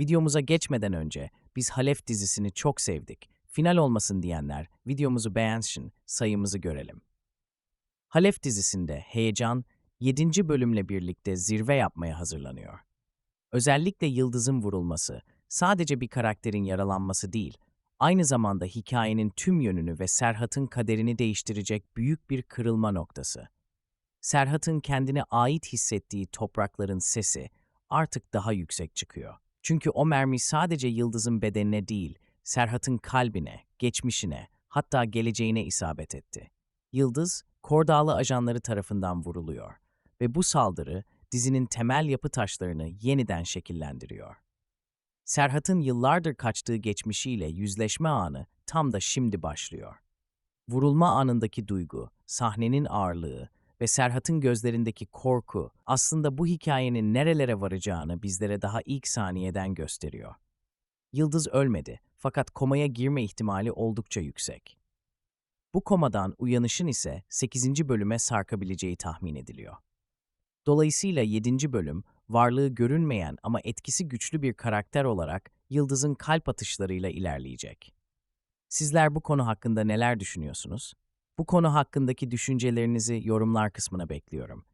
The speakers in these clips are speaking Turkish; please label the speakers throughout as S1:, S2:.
S1: Videomuza geçmeden önce biz Halef dizisini çok sevdik. Final olmasın diyenler videomuzu beğensin, sayımızı görelim. Halef dizisinde heyecan 7. bölümle birlikte zirve yapmaya hazırlanıyor. Özellikle Yıldız'ın vurulması sadece bir karakterin yaralanması değil, aynı zamanda hikayenin tüm yönünü ve Serhat'ın kaderini değiştirecek büyük bir kırılma noktası. Serhat'ın kendine ait hissettiği toprakların sesi artık daha yüksek çıkıyor. Çünkü o mermi sadece Yıldız'ın bedenine değil, Serhat'ın kalbine, geçmişine, hatta geleceğine isabet etti. Yıldız, Kordağlı ajanları tarafından vuruluyor ve bu saldırı dizinin temel yapı taşlarını yeniden şekillendiriyor. Serhat'ın yıllardır kaçtığı geçmişiyle yüzleşme anı tam da şimdi başlıyor. Vurulma anındaki duygu, sahnenin ağırlığı ve Serhat'ın gözlerindeki korku aslında bu hikayenin nerelere varacağını bizlere daha ilk saniyeden gösteriyor. Yıldız ölmedi fakat komaya girme ihtimali oldukça yüksek. Bu komadan uyanışın ise 8. bölüme sarkabileceği tahmin ediliyor. Dolayısıyla 7. bölüm, varlığı görünmeyen ama etkisi güçlü bir karakter olarak Yıldız'ın kalp atışlarıyla ilerleyecek. Sizler bu konu hakkında neler düşünüyorsunuz? Bu konu hakkındaki düşüncelerinizi yorumlar kısmına bekliyorum.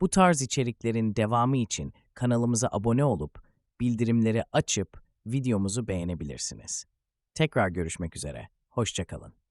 S1: Bu tarz içeriklerin devamı için kanalımıza abone olup bildirimleri açıp videomuzu beğenebilirsiniz. Tekrar görüşmek üzere. Hoşçakalın.